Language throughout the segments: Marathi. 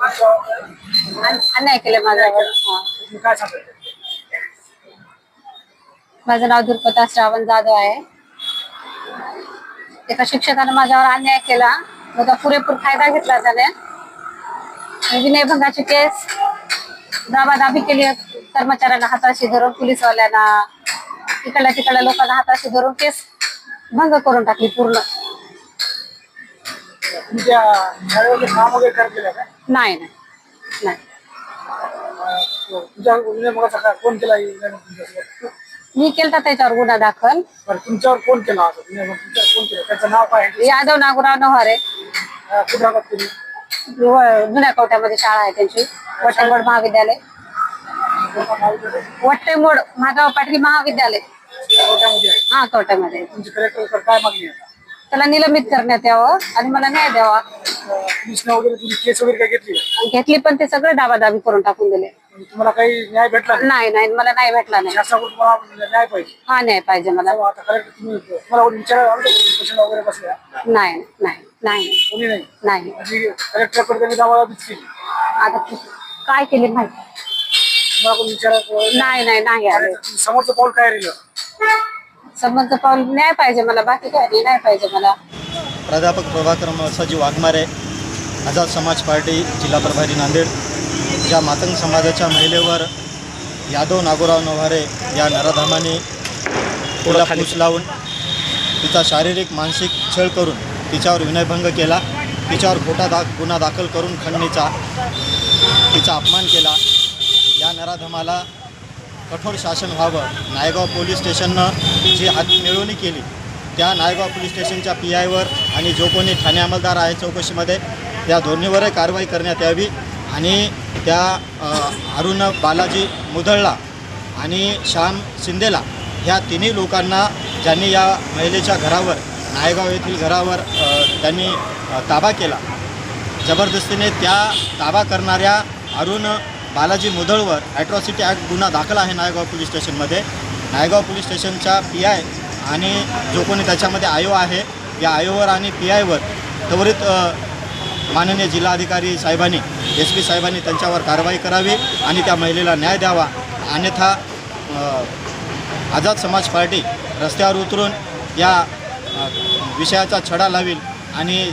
अन्याय केले माझ्यावर. काय माझं नाव दुर्पता श्रावण जाधव आहे. एका शिक्षकाने माझ्यावर अन्याय केला. त्याचा पुरेपूर फायदा घेतला त्याने. विनयभंगाची केस दाबादाबी केली. कर्मचाऱ्यांना हाताशी धरून पोलीसवाल्यांना इकडल्या तिकडल्या लोकांना हाताशी धरून केस भंग करून टाकली पूर्ण. तुमच्या काम वगैरे का? नाही नाही. नाही. अं, तुमच्या विनयभंगाचा काय कोण केला तुमच्यासोबत? मी केलता त्याच्यावर गुन्हा दाखल. बरं तुमच्यावर कोण केला असं विनयभंग तुमच्यावर कोण केला. त्याचं नाव काय आहे? यादव नागुराव नव्हारे अं, कुठं राहतात तुम्ही? व- जुन्या कवट्यामध्ये शाळा आहे त्यांची. वट्टेमोड महाविद्यालय. कोणतं नाव? वट्टेमोड महागाव पाटील महाविद्यालय आहे. हा कवट्यामध्ये तुमची कलेक्टर काय मागणी आहे? त्याला निलंबित करण्यात यावं आणि मला न्याय द्यावा. वगैरे केस वगैरे काय घेतली? घेतली पण ते सगळे दाबादाबी करून टाकून दिले. तुम्हाला काही न्याय भेटला नाही? नाही नाही मला नाही भेटला नाही. शासनाकडून तुम्हाला न्याय पाहिजे? हा न्याय पाहिजे मला. तेव्हा आता कलेक्टर तुम्ही तुम्हाला कोणी विचारायला आलं का? उपोषणाला वगैरे बसल्या? नाही नाही नाही. कोणी नाही? नाही. म्हणजे कलेक्टरकडे त्यांनी दावा केली. आता काय केले माहिती? तुम्हाला कोणी विचारायला वगैरे नाही नाही नाही आले. समोरचं पाऊल काय राहिलं? समज पाऊल न्याय पाहिजे मला बाकी काय नाही न्याय पाहिजे मला. प्राध्यापक प्रभाकर मसाजी वाघमारे आझाद समाज पार्टी जिल्हा प्रभारी नांदेड ज्या मातंग समाजाच्या महिलेवर यादव नागोराव नव्हारे या नराधामाने तिला पूछ लावून तिचा शारीरिक मानसिक छळ करून तिच्यावर विनयभंग केला तिच्यावर खोटा दा गुन्हा दाखल करून खंडणीचा तिचा अपमान केला. या नराधमाला कठोर शासन व्हावं. नायगाव पोलीस स्टेशननं जी हात मिळवणी केली त्या नायगाव पोलीस स्टेशनच्या पी आयवर आणि जो कोणी ठाणे अंमलदार आहे चौकशीमध्ये त्या दोन्हीवरही कारवाई करण्यात यावी आणि त्या अरुण बालाजी मुधळला आणि श्याम शिंदेला ह्या तिन्ही लोकांना ज्यांनी या महिलेच्या घरावर नायगाव येथील घरावर त्यांनी ताबा केला. जबरदस्तीने त्या ताबा करणाऱ्या अरुण बालाजी मुधळवर ॲट्रॉसिटी ॲक्ट गुन्हा दाखल आहे नायगाव पोलीस स्टेशनमध्ये. नायगाव पोलीस स्टेशनच्या पी आय आणि जो कोणी त्याच्यामध्ये आयो आहे या आयोवर आणि पी आयवर त्वरित माननीय जिल्हाधिकारी साहेबांनी एस पी साहेबांनी त्यांच्यावर कारवाई करावी आणि त्या महिलेला न्याय द्यावा. अन्यथा आझाद समाज पार्टी रस्त्यावर उतरून या विषयाचा छडा लावील आणि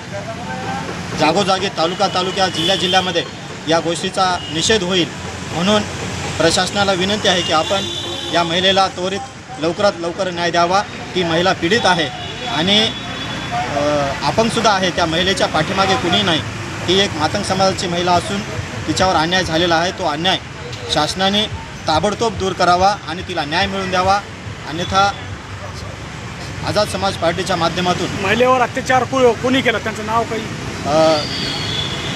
जागोजागी तालुका तालुक्या जिल्ह्या जिल्ह्यामध्ये या गोष्टीचा निषेध होईल म्हणून प्रशासनाला विनंती आहे की आपण या महिलेला त्वरित लवकरात लवकर न्याय द्यावा. ती महिला पीडित आहे आणि अ, अपंगसुद्धा आहे. त्या महिलेच्या पाठीमागे कुणी नाही. ती एक मातंग समाजाची महिला असून तिच्यावर अन्याय झालेला आहे. तो अन्याय शासनाने ताबडतोब दूर करावा आणि तिला न्याय मिळवून द्यावा. अन्यथा आझाद समाज पार्टीच्या माध्यमातून महिलेवर अत्याचार को- कोणी केला? त्यांचं नाव काही?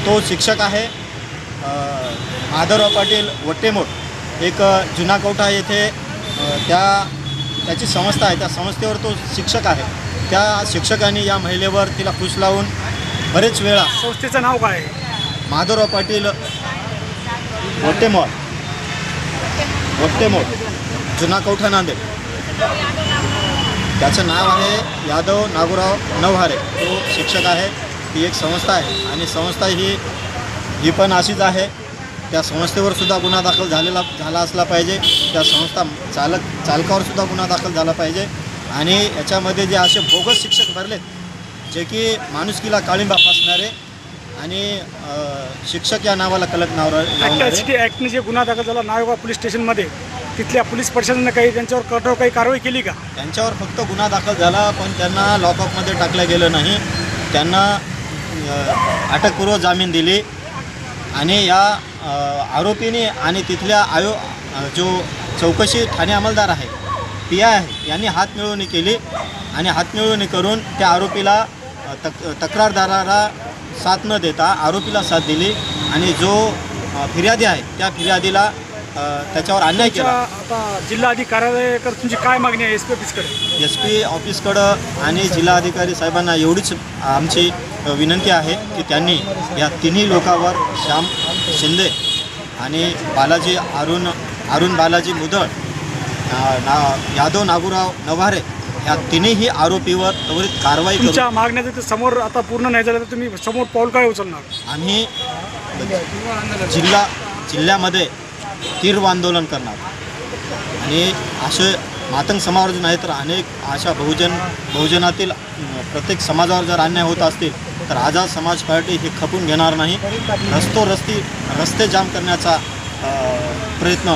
तो शिक्षक आहे. माधवराव पाटील वट्टेमोठ एक जुना कवठा येथे त्या त्याची संस्था आहे. त्या संस्थेवर तो शिक्षक आहे. त्या शिक्षकाने या महिलेवर तिला खुश लावून बरेच वेळा संस्थेचं नाव काय? आहे माधवराव पाटील वट्टेमोळ वट्टेमोळ जुना कवठा नांदेड. त्याचं नाव आहे यादव नागोराव नवहारे. तो शिक्षक आहे. ती एक संस्था आहे. आणि संस्था ही ही पण अशीच आहे. त्या संस्थेवर सुद्धा गुन्हा दाखल झालेला झाला असला पाहिजे. त्या संस्था चालक चालकावर सुद्धा गुन्हा दाखल झाला पाहिजे. आणि याच्यामध्ये जे असे बोगस शिक्षक भरलेत जे की माणुसकीला काळिंबा फासणारे आणि शिक्षक या नावाला कलक नाव ॲक्टने जे गुन्हा दाखल झाला नायगाव पोलीस स्टेशनमध्ये तिथल्या पोलीस प्रशासनाने काही त्यांच्यावर कठोर काही कारवाई केली का? त्यांच्यावर फक्त गुन्हा दाखल झाला पण त्यांना लॉकअपमध्ये टाकलं गेलं नाही. त्यांना अटकपूर्व जामीन दिली. आणि या आरोपीने आणि तिथल्या आयो जो चौकशी ठाणे अंमलदार आहे पी आय आहे यांनी हातमिळवणी केली आणि हातमिळवणी करून त्या आरोपीला तक तक्रारदाराला साथ न देता आरोपीला साथ दिली आणि जो फिर्यादी आहे त्या फिर्यादीला त्याच्यावर अन्याय केला. आता जिल्हाधिकारी कार्यालयाकडे तुमची काय मागणी आहे एस पी ऑफिसकडे एस पी ऑफिसकडं आणि जिल्हाधिकारी साहेबांना एवढीच आमची विनंती आहे की त्यांनी या तिन्ही लोकांवर श्याम शिंदे आणि बालाजी अरुण अरुण बालाजी मुदळ ना यादव नागुराव नवारे या तिन्ही आरोपीवर त्वरित कारवाई तुमच्या मागण्या जर ते समोर आता पूर्ण नाही झालं तर तुम्ही समोर पाऊल काय उचलणार? आम्ही जिल्हा जिल्ह्यामध्ये तीव्र आंदोलन करणार. आणि असे मातंग समाज नाही तर अनेक अशा बहुजन बहुजनातील प्रत्येक समाजावर जर अन्याय होत असतील तर आझाद समाज पार्टी हे खपून घेणार नाही. रस्तो रस्ती रस्ते जाम करण्याचा प्रयत्न